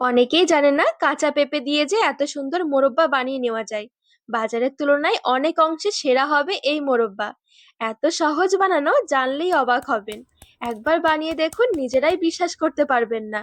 অনেকেই জানে না কাঁচা পেঁপে দিয়ে যে এত সুন্দর মোরব্বা বানিয়ে নেওয়া যায়। বাজারের তুলনায় অনেক অংশে সেরা হবে এই মোরব্বা। এত সহজ বানানো জানলেই অবাক হবেন। একবার বানিয়ে দেখুন নিজেরাই বিশ্বাস করতে পারবেন না।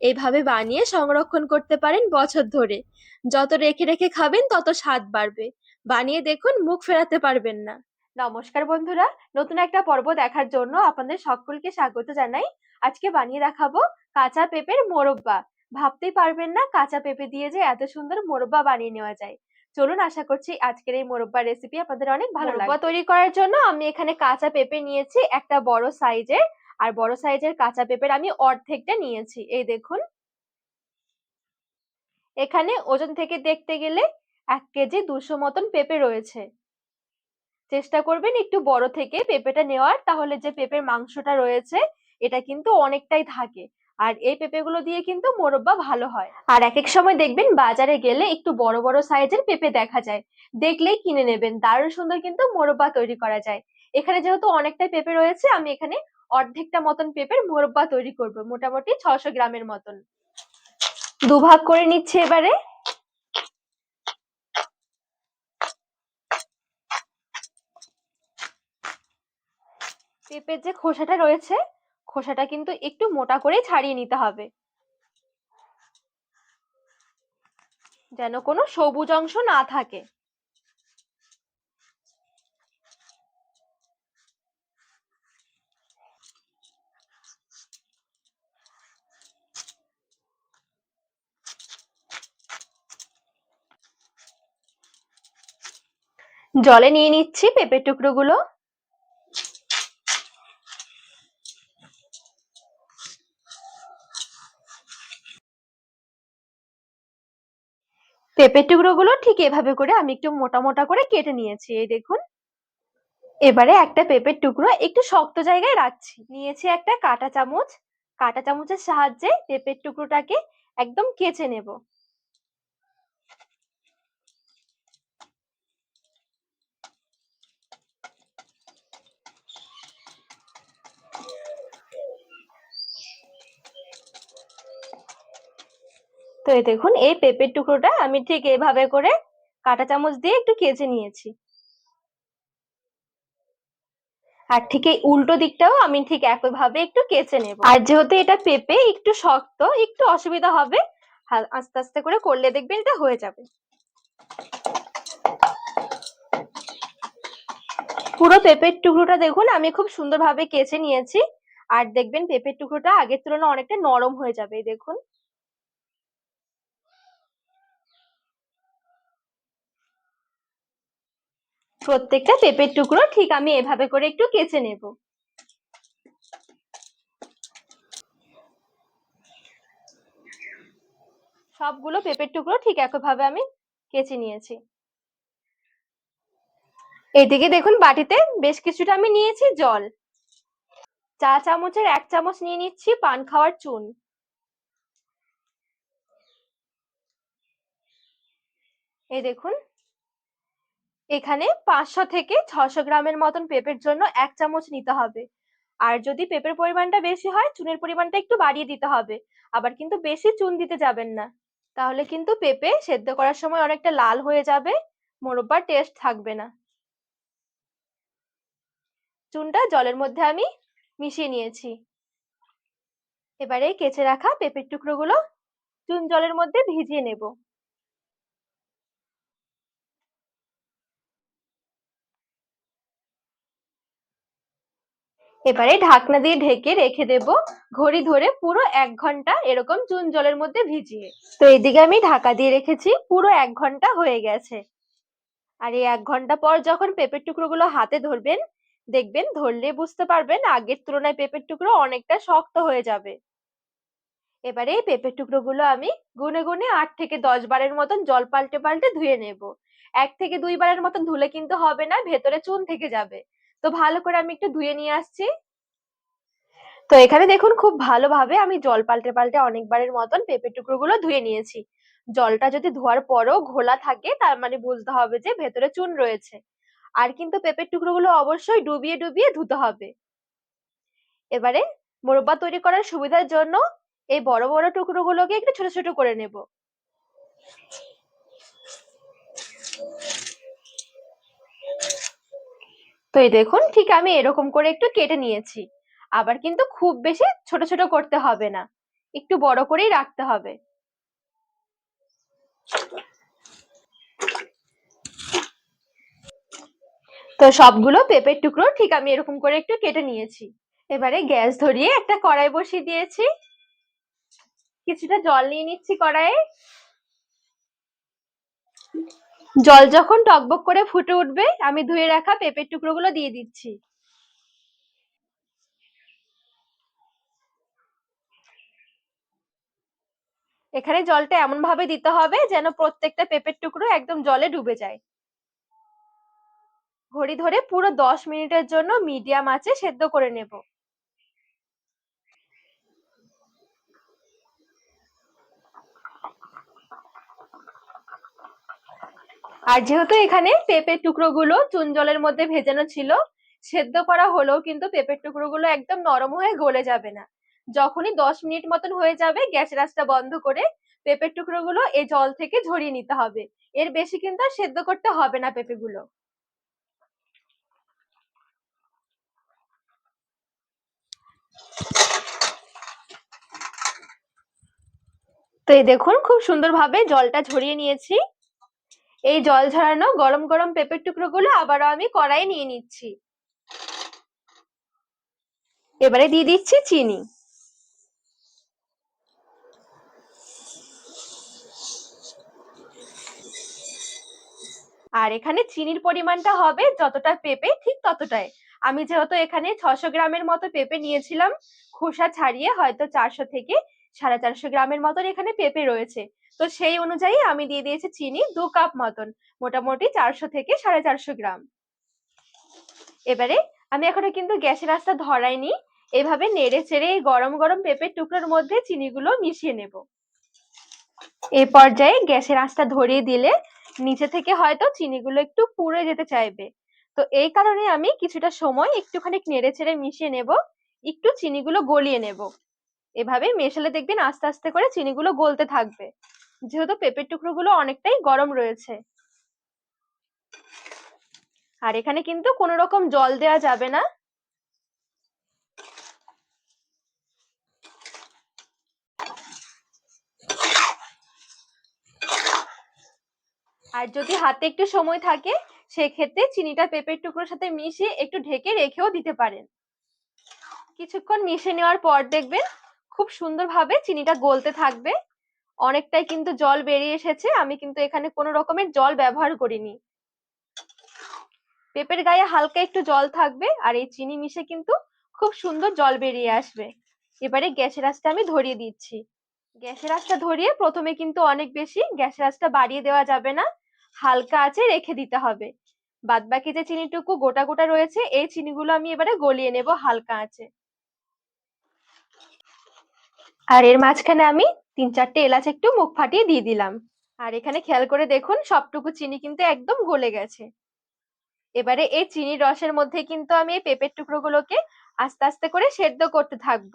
এইভাবে বানিয়ে সংরক্ষণ করতে পারেন বছর ধরে। যত রেখে রেখে খাবেন তত স্বাদ বাড়বে। বানিয়ে দেখুন মুখ ফেরাতে পারবেন না। নমস্কার বন্ধুরা, নতুন একটা পর্ব দেখার জন্য আপনাদের সকলকে স্বাগত জানাই। আজকে বানিয়ে দেখাবো কাঁচা পেঁপের মোরব্বা। ভাবতেই পারবেন না কাঁচা পেঁপে দিয়ে যে এত সুন্দর মোরব্বা বানিয়ে নেওয়া যায়। চলুন আশা করছি আজকের এই মোরব্বা রেসিপি আপনাদের অনেক ভালো লাগবে। মোরব্বা তৈরি করার জন্য আমি এখানে কাঁচা পেঁপে নিয়েছি একটা বড় সাইজের আর বড় সাইজের কাঁচা পেঁপের আমি অর্ধেকটা নিয়েছি। এই দেখুন। এখানে ওজন থেকে দেখতে গেলে এক কেজি দুশো মতন পেঁপে রয়েছে। চেষ্টা করবেন একটু বড় থেকে পেঁপেটা নেওয়ার তাহলে যে পেঁপের মাংসটা রয়েছে এটা কিন্তু অনেকটাই থাকে। আর এই পেঁপেগুলো দিয়ে কিন্তু মোরব্বা ভালো হয়। আর এক এক সময় দেখবেন বাজারে গেলে একটু বড় বড় সাইজের পেঁপে দেখা যায়। দেখলেই কিনে নেবেন, দারুণ সুন্দর কিন্তু মোরব্বা তৈরি করা যায়। এখানে যেহেতু অনেকটাই পেঁপে রয়েছে, আমি এখানে অর্ধেকটা মতন পেঁপের মোরব্বা তৈরি করব, মোটামুটি ছশো গ্রামের মতন। দুভাগ করে নিচ্ছে এবারে। পেঁপের যে খোসাটা রয়েছে খোসাটা কিন্তু একটু মোটা করে ছাড়িয়ে নিতে হবে। যেন কোনো সবুজ অংশ না থাকে। জলে নিয়ে নিচ্ছি পেঁপের টুকরোগুলো। পেঁপের টুকরোগুলো ঠিক এভাবে করে আমি একটু মোটা মোটা করে কেটে নিয়েছি, এই দেখুন। এবারে একটা পেঁপের টুকরো একটু শক্ত জায়গায় রাখছি। নিয়েছি একটা কাঁটা চামচ। কাঁটা চামচের সাহায্যে পেঁপের টুকরোটাকে একদম কেচে নেব। তো এই দেখুন, এই পেঁপের টুকরোটা আমি ঠিক এভাবে করে কাঁটা চামচ দিয়ে একটু কেচে নিয়েছি। আর ঠিক এই উল্টো দিকটাও আমি ঠিক একইভাবে একটু কেচে নেব। আর যেহেতু এটা পেঁপে, একটু শক্ত, একটু অসুবিধা হবে আস্তে আস্তে করে করলে দেখবেন এটা হয়ে যাবে। পুরো পেঁপের টুকরোটা দেখুন, আমি খুব সুন্দরভাবে কেচে নিয়েছি। আর দেখবেন পেঁপের টুকরোটা আগের তুলনায় অনেকটা নরম হয়ে যাবে দেখুন। প্রত্যেকটা পেঁপের টুকরো ঠিক আমি এভাবে করে একটু কেচে নেব। সবগুলো পেঁপের টুকরো ঠিক একইভাবে আমি কেচে নিয়েছি। এদিকে দেখুন বাটিতে বেশ কিছুটা আমি নিয়েছি জল। চা চামচের এক চামচ নিয়ে নিচ্ছি পান খাওয়ার চুন। এই দেখুন এখানে পাঁচশো থেকে ছশো গ্রামের মতন পেঁপের জন্য এক চামচ নিতে হবে। আর যদি পেঁপের পরিমাণটা বেশি হয়, চুনের পরিমাণটা একটু বাড়িয়ে দিতে হবে। আবার কিন্তু বেশি চুন দিতে যাবেন না। তাহলে কিন্তু পেঁপে সেদ্ধ করার সময় অনেকটা লাল হয়ে যাবে, মোরব্বার টেস্ট থাকবে না। চুনটা জলের মধ্যে আমি মিশিয়ে নিয়েছি। এবারে কেচে রাখা পেঁপের টুকরোগুলো চুন জলের মধ্যে ভিজিয়ে নেব। এবারে ঢাকনা দিয়ে ঢেকে রেখে দেব ঘড়ি ধরে পুরো এক ঘণ্টা এরকম চুন জলের মধ্যে ভিজিয়ে। তো এদিকে আমি ঢাকা দিয়ে রেখেছি, পুরো এক ঘণ্টা হয়ে গেছে। আর এই এক ঘণ্টা পর যখন পেঁপের টুকরোগুলো হাতে ধরবেন, দেখবেন ধরলে বুঝতে পারবেন আগের তুলনায় পেঁপের টুকরো অনেকটা শক্ত হয়ে যাবে। এবারে এই পেঁপের টুকরোগুলো আমি গুনে গুনে আট থেকে দশ বারের মতন জল পাল্টে পাল্টে ধুয়ে নেব। এক থেকে দুই বারের মতন ধুলে কিন্তু হবে না, ভেতরে চুন থেকে যাবে। তো ভালো করে আমি একটু ধুয়ে নিয়ে আসছি। তো এখানে দেখুন খুব ভালোভাবে আমি জল পাল্টে পাল্টে অনেকবারের মতন পেঁপের টুকরোগুলো ধুয়ে নিয়েছি। জলটা যদি ধোয়ার পরও ঘোলা থাকে তার মানে বুঝতে হবে যে ভেতরে চুন রয়েছে। আর কিন্তু পেঁপের টুকরোগুলো অবশ্যই ডুবিয়ে ডুবিয়ে ধুতে হবে। এবারে মোরব্বা তৈরি করার সুবিধার জন্য এই বড় বড় টুকরোগুলোকে একটু ছোট ছোট করে নেব। তো এই দেখুন, ঠিক আমি এরকম করে একটু কেটে নিয়েছি। আবার কিন্তু খুব বেশি ছোট ছোট করতে হবে না। একটু বড় করেই রাখতে হবে। তো সবগুলো পেঁপের টুকরো ঠিক আমি এরকম করে একটু কেটে নিয়েছি। এবারে গ্যাস ধরিয়ে একটা কড়াই বসিয়ে দিয়েছি। কিছুটা জল নিয়ে নিচ্ছি কড়াইয়ে। জল যখন টকবক করে ফুটে উঠবে, আমি ধুয়ে রাখা পেঁপের টুকরোগুলো দিয়ে দিচ্ছি। এখানে জলটা এমন ভাবে দিতে হবে যেন প্রত্যেকটা পেঁপের টুকরো একদম জলে ডুবে যায়। ঘড়ি ধরে পুরো দশ মিনিটের জন্য মিডিয়াম আঁচে সেদ্ধ করে নেব। আর যেহেতু এখানে পেঁপের টুকরোগুলো চুন জলের মধ্যে ভেজানো ছিল, সেদ্ধ করা হলেও কিন্তু পেঁপের টুকরোগুলো একদম নরম হয়ে গলে যাবে না। যখনই দশ মিনিট মতন হয়ে যাবে গ্যাসের আঁচটা বন্ধ করে পেঁপের টুকরোগুলো এই জল থেকে ঝরিয়ে নিতে হবে। এর বেশি কিন্তু আর সেদ্ধ করতে হবে না পেঁপেগুলো। তো এই দেখুন, খুব সুন্দরভাবে জলটা ঝরিয়ে নিয়েছি। এই জল ঝরানো গরম গরম পেঁপের টুকরোগুলো আবারও আমি কড়াই নিয়ে নিচ্ছি। এবারে দিয়ে দিচ্ছি চিনি। আর এখানে চিনির পরিমাণটা হবে যতটা পেঁপে, ঠিক ততটাই। আমি যেহেতু এখানে ছশো গ্রামের মতো পেঁপে নিয়েছিলাম, খোসা ছাড়িয়ে হয়তো চারশো থেকে সাড়ে চারশো গ্রামের মতন এখানে পেঁপে রয়েছে। তো সেই অনুযায়ী আমি দিয়ে দিয়েছি চিনি দু কাপ মতন, মোটামুটি চারশো থেকে সাড়ে চারশো গ্রাম। এবারে আমি এখনও কিন্তু গ্যাসের আঁচটা ধরাইনি, এভাবে নেড়ে চেড়ে এই গরম গরম পেঁপের টুকরোর মধ্যে চিনিগুলো মিশিয়ে নেব। এই পর্যায়ে গ্যাসের আঁচটা ধরিয়ে দিলে নিচে থেকে হয়তো চিনিগুলো একটু পুড়ে যেতে চাইবে। তো এই কারণে আমি কিছুটা সময় একটুখানি নেড়ে চেড়ে মিশিয়ে নেব, একটু চিনিগুলো গলিয়ে নেব। এভাবে মেশালে দেখবেন আস্তে আস্তে করে চিনিগুলো গলতে থাকবে। যেহেতু পেঁপের টুকরোগুলো অনেকটাই গরম রয়েছে। আর এখানে কিন্তু কোনো রকম জল দেওয়া যাবে না। আর যদি হাতে একটু সময় থাকে, সেক্ষেত্রে চিনিটা পেঁপের টুকরোর সাথে মিশিয়ে একটু ঢেকে রেখেও দিতে পারেন। কিছুক্ষণ মিশে নেওয়ার পর দেখবেন খুব সুন্দরভাবে চিনিটা গলতে থাকবে। অনেকটাই কিন্তু জল বেরিয়ে এসেছে। আমি কিন্তু এখানে কোনো রকমের জল ব্যবহার করিনি। পেঁপের গায়ে হালকা একটু জল থাকবে আর এই চিনি মিশে কিন্তু খুব সুন্দর জল বেরিয়ে আসবে। এবারে গ্যাসের আঁচটা আমি ধরিয়ে দিচ্ছি। গ্যাসের আঁচটা ধরিয়ে প্রথমে কিন্তু অনেক বেশি গ্যাসের আঁচটা বাড়িয়ে দেওয়া যাবে না। হালকা আছে রেখে দিতে হবে। বাদ বাকি যে চিনিটুকু গোটা গোটা রয়েছে, এই চিনিগুলো আমি এবারে গলিয়ে নেব হালকা আঁচে। আর এর মাঝখানে আমি তিন চারটে এলাচ একটু মুখ ফাটিয়ে দিয়ে দিলাম। আর এখানে খেয়াল করে দেখুন, সবটুকু চিনি কিন্তু একদম গলে গেছে। এবারে এই চিনির রসের মধ্যে কিন্তু আমি এই পেঁপের টুকরোগুলোকে আস্তে আস্তে করে সেদ্ধ করতে থাকব।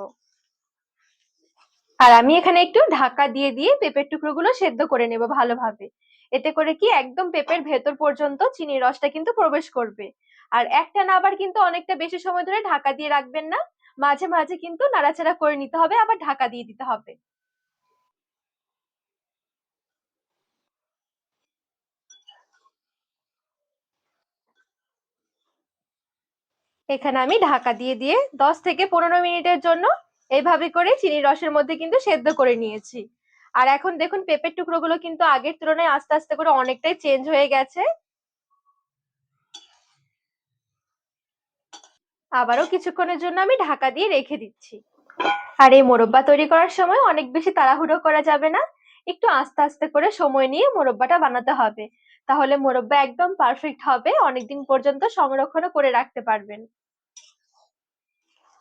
আর আমি এখানে একটু ঢাকা দিয়ে দিয়ে পেঁপের টুকরোগুলো সেদ্ধ করে নেব ভালোভাবে। এতে করে কি একদম পেঁপের ভেতর পর্যন্ত চিনির রসটা কিন্তু প্রবেশ করবে। আর একটা না আবার কিন্তু অনেকটা বেশি সময় ধরে ঢাকা দিয়ে রাখবেন না। মাঝে মাঝে কিন্তু নাড়াচাড়া করে নিতে হবে, আবার ঢাকা দিয়ে দিতে হবে। এখানে আমি ঢাকা দিয়ে দিয়ে দশ থেকে পনেরো মিনিটের জন্য এইভাবে করে চিনির রসের মধ্যে কিন্তু সেদ্ধ করে নিয়েছি। আর এখন দেখুন, পেঁপের টুকরোগুলো কিন্তু আগের তুলনায় আস্তে আস্তে করে অনেকটাই চেঞ্জ হয়ে গেছে। আবারও কিছুক্ষণের জন্য আমি ঢাকা দিয়ে রেখে দিচ্ছি। আর এই মোরব্বা তৈরি করার সময় অনেক বেশি তাড়াহুড়ো করা যাবে না। একটু আস্তে আস্তে করে সময় নিয়ে মোরব্বাটা বানাতে হবে। তাহলে মোরব্বা একদম পারফেক্ট হবে, অনেকদিন পর্যন্ত সংরক্ষণ করে রাখতে পারবেন।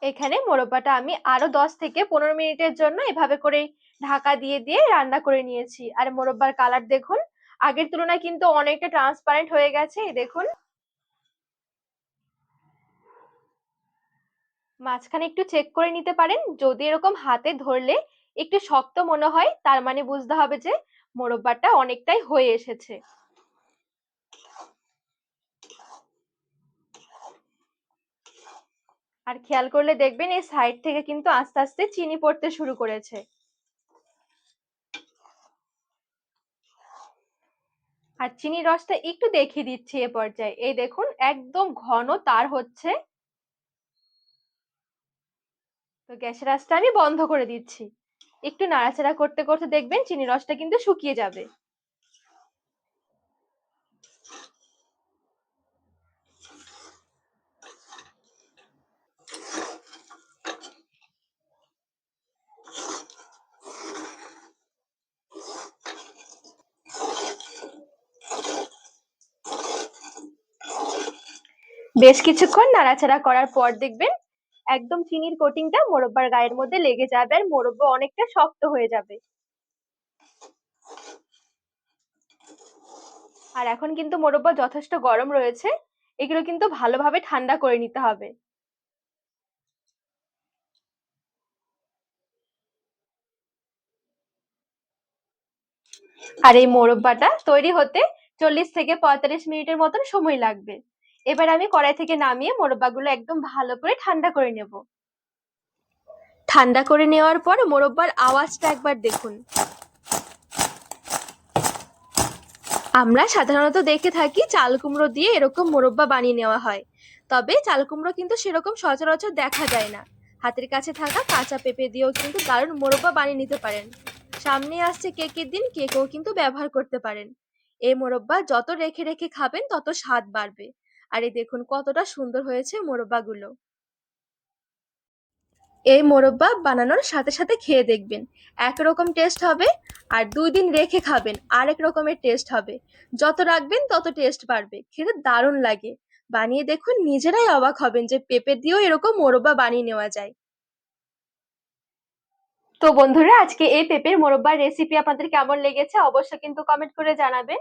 এখানে মোরব্বাটা আমি আরও দশ থেকে পনেরো মিনিটের জন্য এভাবে করে ঢাকা দিয়ে দিয়ে রান্না করে নিয়েছি। আর মোরব্বার কালার দেখুন, আগের তুলনায় কিন্তু অনেকটা ট্রান্সপারেন্ট হয়ে গেছে দেখুন। মাঝখানে একটু চেক করে নিতে পারেন। যদি এরকম হাতে ধরলে একটু শক্ত মনে হয়, তার মানে বুঝতে হবে যে মোরব্বাটা অনেকটাই হয়ে এসেছে। আর খেয়াল করলে দেখবেন এই সাইড থেকে কিন্তু আস্তে আস্তে চিনি পড়তে শুরু করেছে। আর চিনির রসটা একটু দেখিয়ে দিচ্ছি এ পর্যায়ে। এই দেখুন, একদম ঘন তার হচ্ছে। তো গ্যাসের আঁচটা আমি বন্ধ করে দিচ্ছি। একটু নাড়াচাড়া করতে করতে দেখবেন চিনি রসটা কিন্তু শুকিয়ে যাবে। বেশ কিছুক্ষণ নাড়াচাড়া করার পর দেখবেন একদম চিনির কোটিংটা মোরব্বার গায়ের মধ্যে লেগে যাবে আর মোরব্বা অনেকটা শক্ত হয়ে যাবে। আর এখন কিন্তু মোরব্বা যথেষ্ট গরম রয়েছে, এগুলো কিন্তু ভালোভাবে ঠান্ডা করে নিতে হবে। আর এই মোরব্বাটা তৈরি হতে চল্লিশ থেকে পঁয়তাল্লিশ মিনিটের মতন সময় লাগবে। এবার আমি কড়াই থেকে নামিয়ে মোরব্বাগুলো একদম ভালো করে ঠান্ডা করে নেব। ঠান্ডা করে নেওয়ার পর মোরব্বার আওয়াজটা একবার দেখুন। আমরা সাধারণত দেখে থাকি চাল কুমড়ো দিয়ে এরকম মোরব্বা বানিয়ে নেওয়া হয়। তবে চাল কুমড়ো কিন্তু সেরকম সচরাচর দেখা যায় না। হাতের কাছে থাকা কাঁচা পেঁপে দিয়েও কিন্তু দারুণ মোরব্বা বানিয়ে নিতে পারেন। সামনে আসছে কেকের দিন, কেকও কিন্তু ব্যবহার করতে পারেন। এই মোরব্বা যত রেখে রেখে খাবেন, তত স্বাদ বাড়বে। আর এই দেখুন কতটা সুন্দর হয়েছে মোরব্বাগুলো। এই মোরব্বা বানানোর সাথে সাথে খেয়ে দেখবেন। একরকম টেস্ট হবে আর দুই দিন রেখে খাবেন, আরেক রকমের টেস্ট হবে। যত রাখবেন তত টেস্ট বাড়বে, খেতে দারুণ লাগে। বানিয়ে দেখুন, নিজেরাই অবাক হবেন যে পেঁপে দিয়েও এরকম মোরব্বা বানিয়ে নেওয়া যায়। তো বন্ধুরা, আজকে এই পেঁপের মোরব্বার রেসিপি আপনাদের কেমন লেগেছে অবশ্যই কিন্তু কমেন্ট করে জানাবেন।